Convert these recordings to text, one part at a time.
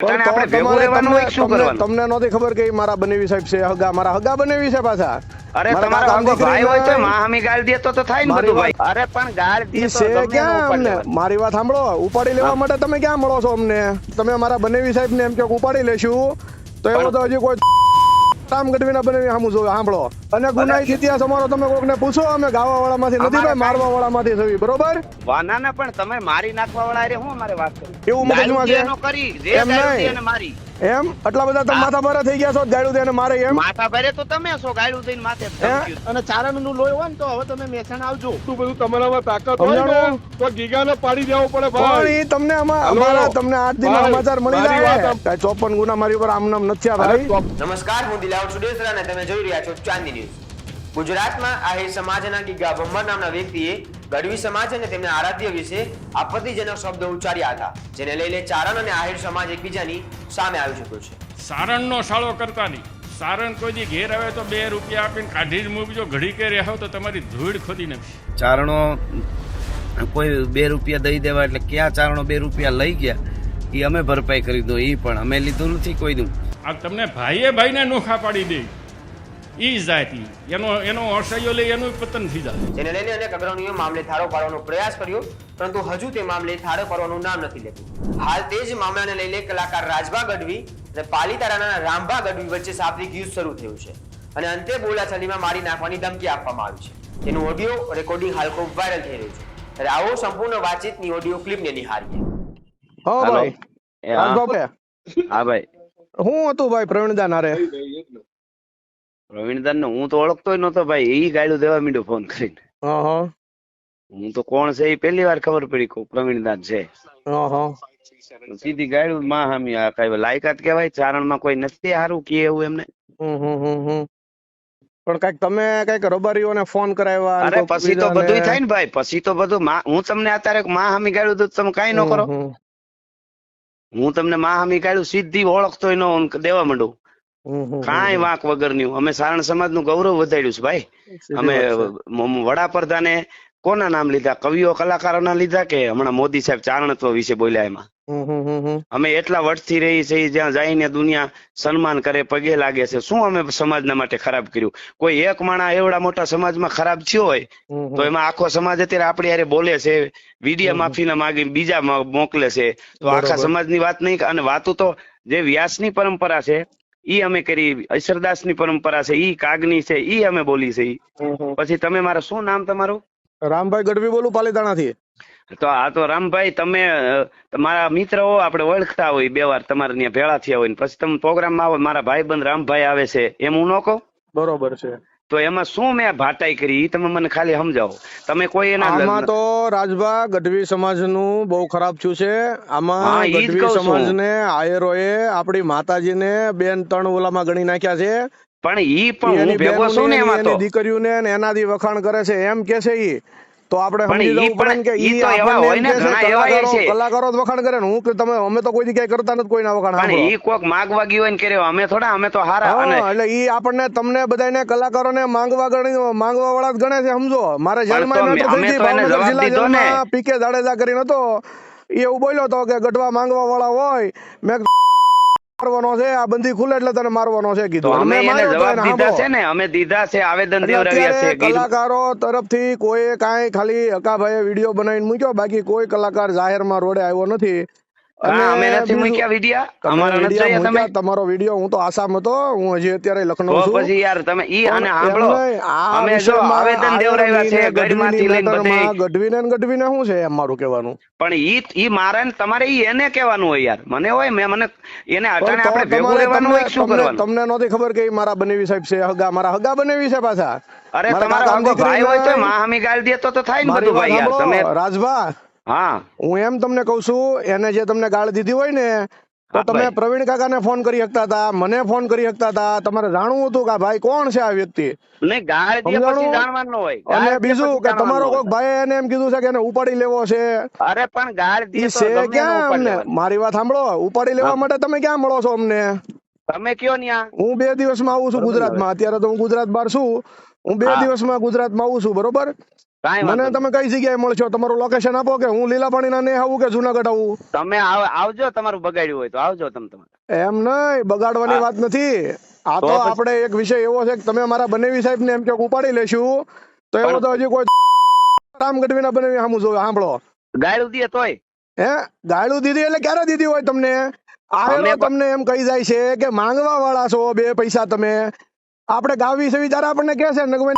તમને નહોતી ખબર કે મારા બનેવી સાહેબ છે હગા મારા હગા બનેવી છે પાછા. અરે તમારા અંગો ભાઈ હોય તો દીકરીને- ગાળ દે તો તો થાય ને બધું ભાઈ. અરે પણ ગાળ દે તો ક્યાં અમને? મારી વાત સાંભળો. ઉપાડી લેવા માટે તમે ક્યાં મળો છો અમને? તમે મારા બનેવી સાહેબ ને એમ કે ઉપાડી લેશું. તો એવો તો હજી કોઈ કામ ગઢવીના બનેવી સામું જોયું સાંભળો અને ગુનાહિત ઇતિહાસ અમારો તમે કોકને પૂછો અમે ગાવા વાળા માંથી નથી ભાઈ મારવા વાળા માંથી થવી બરોબર? વા ના ના પણ તમે મારી નાખવા વાળા હારે હું અમારે વાત કરું? એવું મગજમાં છે? કરી એમ નહીં. મારી. એમ? આટલા બધા તમે માથા ભરા થઈ ગયા છો ગાડું દઈને મારે એમ. માથા ભરે તો તમે છો ગાડું દઈને માથે અને ચારણનું લોહી હોય ને તો હવે તમે મેસણ આવજો. એટલું બધું તમારામાં તાકાત હોય ને તો ગીગાને પાડી દેવો પડે ભાઈ. તમને અમારા તમને આઠ દિન સમાચાર મળી જાય ચોપન ગુના મારી ઉપર આમ નામ નથી ભાઈ. નમસ્કાર હું દિલાવર સુડેસરા અને તમે જોઈ રહ્યા છો ચાંદી ન્યૂઝ. ગુજરાતમાં આહિર સમાજના ગીગા ભમ્બર નામના વ્યક્તિએ ગઢવી સમાજ અને તેમના આરાધ્ય વિશે આપત્તિજનક શબ્દો ઉચ્ચાર્યા હતા જેને લઈને ચારણ અને આહિર સમાજ એકબીજાની સામે આવી ચૂક્યો છે. સારણનો સાળો કરતા નહીં. સારણ કોઈ ઘેર આવે તો બે રૂપિયા આપીને કાઢી જ મૂકજો. ઘડી કે રહ્યો તો તમારી ધૂળ ખોદી નાખશે. ચારણો કોઈ બે રૂપિયા દઈ દેવા એટલે ક્યાં ચારણો બે રૂપિયા લઈ ગયા? એ અમે ભરપાઈ કરી દો એ પણ. અમે લીધું નથી કોઈનું. આ તમને ભાઈએ ભાઈને નોખા પાડી દે. ઈ જાતિ એનો એનો અસહ્યો લઈ એનું પતન થઈ જાય. જેને લઈને અનેક અગ્રણીઓ મામલે થાળો પાડવાનો પ્રયાસ કર્યો પરંતુ હજુ તે મામલે થાળો પાડવાનું નામ નથી લેતું. હાલ તે જ મામલાને લઈને કલાકાર રાજભા ગઢવી અને પાલીતારાના રામભા ગઢવી વચ્ચે શાબ્દિક યુદ્ધ શરૂ થયું છે. અને અંતે બોલાચાલીમાં મારી નાખવાની ધમકી આપવામાં આવી છે. તેનું ઓડિયો રેકોર્ડિંગ હાલ ખૂબ વાયરલ થઈ રહ્યું છે. ત્યારે આવો સંપૂર્ણ વાતચીતની ઓડિયો ક્લિપને નિહાળીએ. હા ભાઈ. હા. ભાઈ. હું હતું ભાઈ પ્રવીણદાન હારે પ્રવીણદાન હું તો ઓળખતો નતો ભાઈ એ ગાળું દેવા મીડો ફોન કરીને. હા તો કોણ છે એ પહેલી વાર ખબર પડી કે પ્રવીણદાન છે. સીધી ગાળું માં હામી આ કઈ લાયકાત કેવાય ચારણમાં કોઈ નથી હારું કે એવું એમને. પણ કંઈક તમે કંઈક રબારીઓને ફોન કરાવ્યા અરે પછી તો બધું થાય ને ભાઈ પછી તો બધું હું તમને અત્યારે માં હામી ગાળું તો તમે કઈ ન કરો. હું તમને માં હામી ગાળું સીધી ઓળખતો ન દેવા માંડું. કાંઈ વાંક વગરની અમે સારણ સમાજનું ગૌરવ વધાર્યું છે ભાઈ. અમે વડાપ્રધાને કોના નામ લીધા? કવિઓ કલાકારોના લીધા કે હમણાં મોદી સાહેબ ચારણત્વ વિશે બોલ્યા એમાં. અમે એટલા વર્ષથી રહી છે જ્યાં જઈને દુનિયા સન્માન કરે પગે લાગે છે. શું અમે સમાજના માટે ખરાબ કર્યું? કોઈ એક માણા એવડા મોટા સમાજમાં ખરાબ થયો હોય. તો એમાં આખો સમાજ અત્યારે આપણે યારે બોલે છે વિડિયા માફીના માગી બીજા મોકલે છે. તો આખા. સમાજની વાત નહીં અને વાતો તો જે વ્યાસની પરંપરા છે ઈ અમે કરી અક્ષરદાસની પરંપરા છે ઈ કાગની છે ઈ અમે બોલી છે. પછી તમે મારા શું નામ તમારું? રામભાઈ ગઢવી બોલું પાલીતાણાથી. તો આ તો રામભાઈ તમે તમારા મિત્ર હો આપણે ઓળખતા હોય બે વાર તમારે ત્યાં ભેળા થયા હોય ને પછી તમે પ્રોગ્રામમાં આવો મારા ભાઈબંધ રામભાઈ આવે છે એમ હું ન કહું? બરોબર છે. તો એમાં શું મેં ભાટાઈ કરી તમે મને ખાલી સમજાવો. તમે કોઈ એના આમાં તો રાજભા ગઢવી સમાજનું બહુ ખરાબ થયું છે. આમાં ગઢવી સમાજ ગઢવી આયરો એ સમાજને આયરોએ આપણી માતાજીને બેન ત્રણ ઓલામાં ગણી નાખ્યા છે. પણ ઈ પણ હું ભેગો છું ને એમાં તો. દીકરીઓને ને એનાથી વખાણ કરે છે. એમ કે છે ઈ. તો આપણે સમજી લેવું પડે કે ઈ તો એવા હોય ને, ઘણા એવા છે. કલાકારો વખાણ કરે ને. હું કે તમે અમે તો કોઈ દી ક્યાંય કરતા નથી કોઈના વખાણ પણ ઈ કોક માંગવા ગયું હોય ને કર્યો અમે થોડા અમે તો હારા અને એટલે ઈ આપણને તમને બધાને કલાકારોને માંગવા ગણી માંગવા વાળા જ ગણે છે સમજો. મારે પણ જેલમાં તો મેટર થઈ ભાવનગર જિલ્લા પીકે જાડેજા કરીને હતો. એવું બોલ્યો તો કે ગઢવા માંગવા વાળા હોય. મેં મારવાનો છે આ બંધી ખુલે એટલે તને મારવાનો છે કીધું. અમે એને જવાબ દીધા છે ને અમે દીધા છે આવેદન દેવરાવ્યા છે કલાકારો તરફથી કોઈ કાંઈ ખાલી હકાભાઈએ વીડિયો બનાવીને મૂક્યો બાકી કોઈ કલાકાર જાહેરમાં રોડે આવ્યો નથી. અમારા તમારો વીડિયો હું તો આસામ હતો હું હજી અત્યારે લખનઉ છું. પછી યાર તમે ઈ અને સાંભળો. અમે જો આવેદન દેવરાવ્યા છે ગઢમાંથી લઈને બધે. ગઢવીને ગઢવીને શું છે એમ મારું કહેવાનું? પણ ઈ ઈ મારે ને તમારે ઈ એને કહેવાનું હોય યાર. મને હોય મેં મને એને પણ આપણે ભેગું રહેવાનું હોય શું તમને- કરવાનું? તમને નહોતી ખબર કે મારા બનેવી સાહેબ છે હગા મારા હગા બનેવી છે પાછા? અરે મારા તમારો ભાઈ હોય તો માહામી ગાળ દે તો તો થાય ને બધું ભાઈ યાર. તમે રાજભા. હા. હું એમ તમને કઉ છું એને જે તમને ગાળ દીધી હોય ને તો તમે. પ્રવીણ કાકાને ફોન કરી શકતા હતા મને ફોન કરી શકતા હતા. તમારે જાણવું હતું કે ભાઈ કોણ છે આ વ્યક્તિ? અને બીજું કે તમારો. કોઈક ભાઈ એને એમ કીધું છે કે એને ઉપાડી લેવો છે. અરે પણ ગાળ ક્યાં ઉપાડી અમને? મારી વાત સાંભળો ઉપાડી લેવા માટે તમે ક્યાં મળો છો અમને? તમે કયો ન્યા? હું બે દિવસમાં આવું છું ગુજરાતમાં. અત્યારે તો હું ગુજરાત બહાર છું. હું બે. દિવસમાં ગુજરાતમાં આવું છું બરોબર? મને તમે કઈ જગ્યાએ મળશો? તમારું લોકેશન આપો કે હું લીલાપાણી ના નહીં આવું કે જુનાગઢ આવું? તમે આવજો તમારું બગાડ્યું હોય તો આવજો તમે તમારે. એમ નહીં બગાડવાની વાત નથી. આ તો આપણે એક વિષય એવો છે કે તમે મારા બનેવી સાહેબ ને એમ કે ઉપાડી લેશું તો એવો તો હજી કોઈ રામ ગઢવીના બનેવી સામું જોવે સાંભળો ગાયડું દીએ તોય? હે? ગાયડું દીધી એટલે ક્યારે દીધી હોય તમને? આવેલો તમને એમ કહી જાય છે કે માંગવા વાળા છો બે પૈસા તમે. આપણે ગાવી છે ત્યારે આપણને કે છે નગવે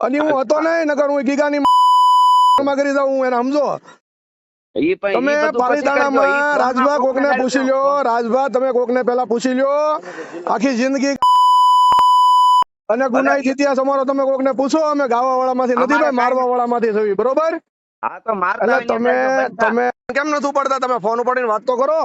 અને હું હતો નહીં નકર હું ગીગાની માં કરી દઉં હું એને સમજો. તમે પાલીતાણામાં રાજભા કોકને પૂછી લ્યો રાજભા તમે કોકને પેલા પૂછી લ્યો આખી જિંદગી અને ગુનાહિત ઇતિહાસ અમારો તમે કોકને પૂછો અમે ગાવા વાળા માંથી નથી ભાઈ મારવા વાળા માંથી થવી બરોબર? હા તો મારતા તમે તમે કેમ નથી ઉપડતા? તમે ફોન ઉપાડીને વાત તો કરો.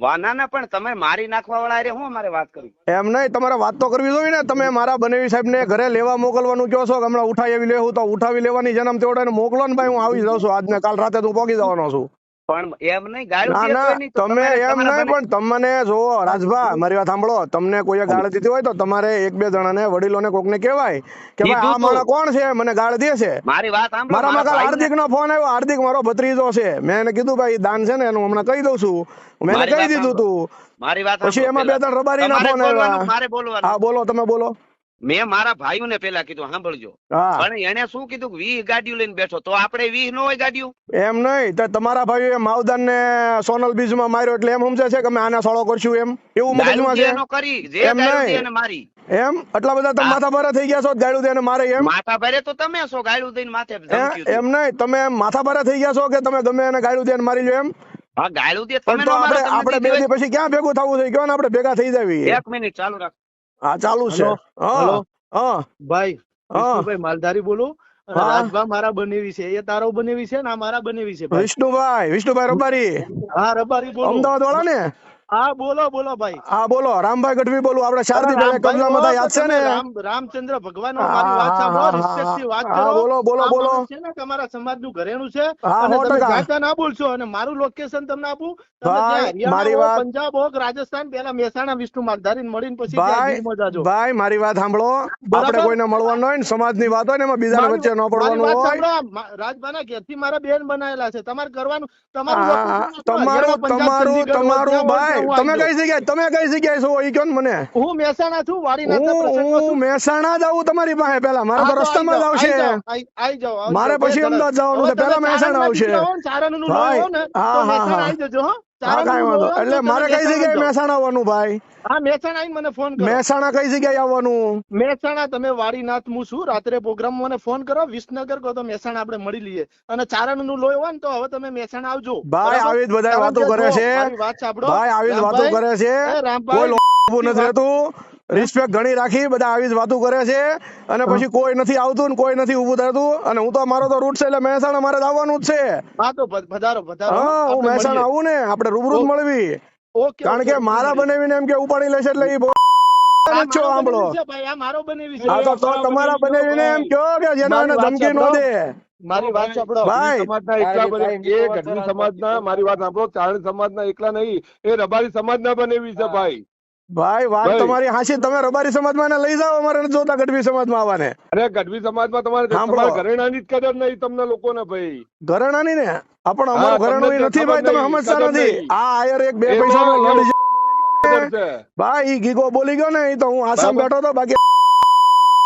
વા ના ના પણ તમે મારી નાખવા વાળા હારે હું અમારે વાત કરી? એમ નહીં, તમારે વાત તો કરવી જોઈએ ને. તમે મારા બનેવી સાહેબ ને ઘરે લેવા મોકલવાનું કહો છો હમણાં ઉઠાવી લેવું, તો ઉઠાવી લેવાની જન્મ તેવડે મોકલો ને ભાઈ, હું આવી જાઉં છું. આજને કાલ રાતે તું પહોંચી જવાનો છું. પણ એમ નહીં ગાળું તમે એમ નહીં પણ તમને જોવો રાજભા મારી વાત સાંભળો તમને કોઈએ ગાળ દીધી હોય તો તમારે એક બે જણાને વડીલોને કોકને કહેવાય કે ભાઈ આ માણસ કોણ છે? મને ગાળ દે છે. મારી વાત સાંભળો મારામાં કાલ હાર્દિક નો ફોન આવ્યો હાર્દિક મારો ભત્રીજો છે. મેં એને કીધું ભાઈ દાન છે ને એનું હમણાં કહી દઉં છું. મેં કહી દીધું તું. મારી વાત પછી એમાં બે ત્રણ રબારી ના ફોન આવ્યા. હા બોલો તમે બોલો. મેં મારા ભાઈઓને પેલા કીધું સાંભળજો. પણ એને શું કીધું વીહ ગાડીઓ લઈને બેઠો? તો આપણે વીહ ન હોય ગાડીઓ? એમ નહીં તો તમારા ભાઈઓએ માવદાન ને સોનલ બીજમાં માર્યો એટલે એમ સમજે છે કે અમે આને સોળો કરશું એમ? એવું ગાળું મગજમાં છે કરી જે એમ ગાળું નહીં. મારી. એમ? આટલા બધા તમે માથા ભારે થઈ ગયા છો ગાડું દઈને મારે એમ? માથા ભરે તો તમે છો ગાળું દઈને માથે. એમ નહીં તમે માથા ભારે થઈ ગયા છો કે તમે ગમે એને ગાડું દઈને મારી લો એમ? હા ગાળું દે તમે આપણે આપણે બે પછી ક્યાં ભેગું થવું છે? કયો ને આપણે ભેગા થઈ જાવી? એક મિનિટ ચાલુ રાખ. હા ચાલુ છે? હા ભાઈ હા. ભાઈ હા. માલધારી બોલું. રાજભા મારા બનેવી છે. એ તારો બનેવી છે ને આ મારા બનેવી છે વિષ્ણુભાઈ વિષ્ણુભાઈ રબારી. હા રબારી બોલો. અમદાવાદ વાળા ને હા બોલો બોલો ભાઈ. હા બોલો. રામભાઈ ગઢવી બોલું. આપણે શારદી રામભાઈ કબજામાં યાદ છે ને? રામચંદ્ર ભગવાન મારી વાત સાંભળો રિસ્પેક્ટથી વાત કરો. બોલો, બોલો, બોલો. છે ને તમારા સમાજનું ઘરેણું છે અને તમે જાતા ના બોલશો અને મારું લોકેશન તમને આપું. તમે ભાઈ, મારી વાત- પંજાબ હોક રાજસ્થાન પેલા મહેસાણા વિષ્ણુ માલધારી મળીને પછી ભાઈ જાજો. ભાઈ મારી વાત સાંભળો. આપણે કોઈને મળવાનું હોય ને સમાજની વાત હોય ને એમાં બીજા વચ્ચે ન પડવાનું હોય. રાજભાના ઘેરથી મારા બેન બનાયેલા છે. તમારે કરવાનું તમારું તમારું તમારું તમારું ભાઈ તમે કઈ જગ્યાએ તમે કઈ જગ્યાએ છો? મને? હું મહેસાણા છું વાડીનાથના હું મહેસાણા જ આવું તમારી પાસે પેલા મારે તો રસ્તામાં જ આવશે. મારે પછી અમદાવાદ જવાનું છે, હવે મહેસાણા આવશે. દીકરા હો હા, એટલે મારે કઈ જગ્યાએ મહેસાણા આવવાનું ભાઈ? હા મહેસાણા આવીને મને ફોન કરો. મહેસાણા કઈ જગ્યાએ આવવાનું? મહેસાણા તમે વાડીનાથ હું છું. રાત્રે પ્રોગ્રામ મને ફોન કરો. વિસનગર કહો તો મહેસાણા આપણે મળી લઈએ. અને ચારણનું લોહી હોય ને તો હવે તમે મહેસાણા આવજો. ભાઈ? આવી બધા વાતો કરે છે. ભાઈ આવી વાતો કરે છે. કોઈ નથી રહેતું. રિસ્પેક્ટ ઘણી રાખી બધા આવી જ વાતો કરે છે. અને પછી કોઈ નથી આવતું ને કોઈ નથી ઊભું થતું. અને હું તો મારો તો રૂટ છે એટલે મહેસાણા મારે આવવાનું જ છે. હા તો પધારો પધારો હા હું મહેસાણા આવું ને આપણે રૂબરૂ જ મળવી. ઓકે કારણ કે મારા બનાવીને એમ કે ઉપાડી લેશે એટલે એ છો સાંભળો. હા તો તમારા બનાવીને એમ કહો કે જેનો એને ધમકી ન સાંભળો. દે. મારી વાત સાંભળો. સમાજના એકલા બને એ ગઢવી સમાજના મારી વાત સાંભળો ચારણ સમાજના એકલા નહીં એ રબારી સમાજના બનેવી છે ભાઈ. ભાઈ વાત. તમારી હાસી તમે રબારી સમાજમાં એને લઈ જાઓ અમારે જોતા ગઢવી સમાજમાં આવવાને. અરે ગઢવી સમાજમાં તમારે. તમારા ઘરેણાની જ કદર નહીં તમને લોકોને ભાઈ. ઘરેણાની ને? આપણ અમારું ઘરેણું નથી ભાઈ. તમે સમજતા નથી. આ આયર એક બે પૈસા પૈસાનો લડી ભાઈ ઈ ગીગો બોલી ગયો ને એ તો હું આસામ બેઠો તો બાકી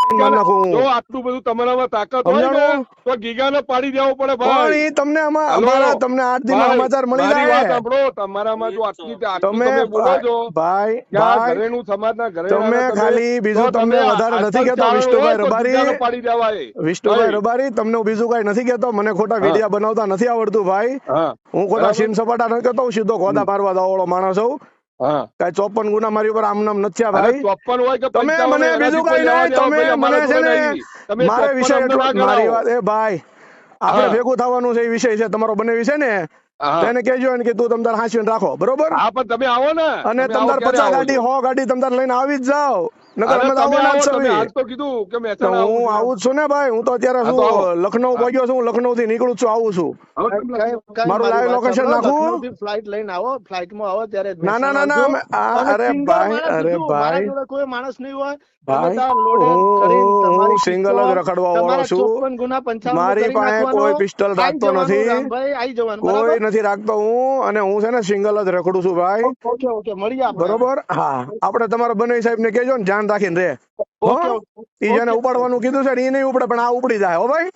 જો આટલું બધું તમારામાં તાકાત હોય ને તો ગીગાને પાડી દેવો પડે પણ ભાઈ તમને અમારા તમને આઠ દિન સમાચાર મળી જાય. સાંભળો તમારામાં જો આટલી તમે તમે બોલો છો ભાઈ ભાઈ ઘરેણું સમાજના ઘરેણાના તમે ખાલી બીજું તમને વધારે નથી કહેતો વિષ્ણુભાઈ રબારી. પાડી દેવાય. વિષ્ણુભાઈ રબારી તમને બીજું કઈ નથી કેતો મને ખોટા. વિડિયા બનાવતા નથી આવડતું ભાઈ. હું. ખોટા સીન સપાટા નથી કરતો હું સીધો ખોદા મારવા દાવાળો માણસ હા કઈ ચોપન ગુના મારી ઉપર આમ નામ નથી ભાઈ. ચોપ્પન હોય કે તમે મને બીજું કઈ નહીં તમે મને છે ને મારે વિષય મારી વાત એ ભાઈ આપણે ભેગું થવાનું છે એ વિષય છે તમારો બને વિષય ને. એને તેને કહેજો કે તું તમ હાંસી રાખો બરોબર? હા પણ તમે આવો ને. અને તમદાર પચાસ ગાડી? હો ગાડી તમતાર લઈને આવી જ જાઓ. નકર અમે આવવાના જ આવો, તમે છીએ. આજ તો કીધું કે મહેસાણા હું આવું આવું છું ને ભાઈ હું તો અત્યારે હા, તો આવો. શું લખનઉ પહોંચ્યો છું લખનઉ થી નીકળું છું આવું છું હવે કેમ લાગે? કઈ- કઈ મારું મારી live વાત location સાંભળો. નાખું? લખનઉથી લઈને આવો flight માં આવો ત્યારે ના, ના, ના, ના, મહેસાણા અમે- આ- આવજો. અને અરે ભાઈ, અરે ભાઈ. કોઈ માણસ નહીં હોય ભાઈ, બધા loaded હું- કરીને હું તમારી single જ રખડવા વાળો છું. 54 ગુના 55 મારી પાસે કોઈ પિસ્ટલ રાખતો નથી. કોઈ નથી રાખતો હું અને હું છે ને સિંગલ જ રખડું છું ભાઈ. બરોબર હા આપણે તમારા બને સાહેબ ને કેજો ને ધ્યાન રાખીને રે. ઈ જેને. ઉપાડવાનું કીધું છે ને ઈ નહીં ઉપડે પણ આ ઉપડી જાય હો ભાઈ?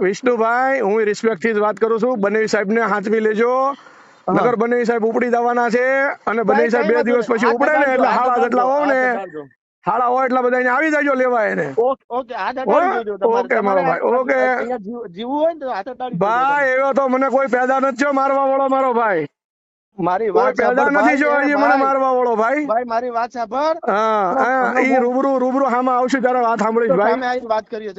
વિષ્ણુભાઈ, હું રિસ્પેક્ટથી જ વાત કરું છું. બને સાહેબ ને હાથવી લેજો નગર બને સાહેબ ઉપડી જવાના છે. અને બને સાહેબ બે દિવસ પછી ઉપડે ને એટલે હાળા જેટલા હોવ ને હાથ હોય એટલા બધા આવી જાજો લેવા એને. ઓકે મારો ભાઈ, ઓકે. જીવવું હોય ને હાથ ભાઈ એવો તો મને કોઈ પેદા નથી થયો મારવા વાળો મારો ભાઈ. મારી વાત પેદા નથી જો ભાઈ, મને મારવા વાળો ભાઈ. ભાઈ મારી વાત સાંભળ. હા હા ઈ રૂબરૂ રૂબરૂ હામાં આવશે ત્યારે વાત સાંભળીશ ભાઈ. વાત કરીએ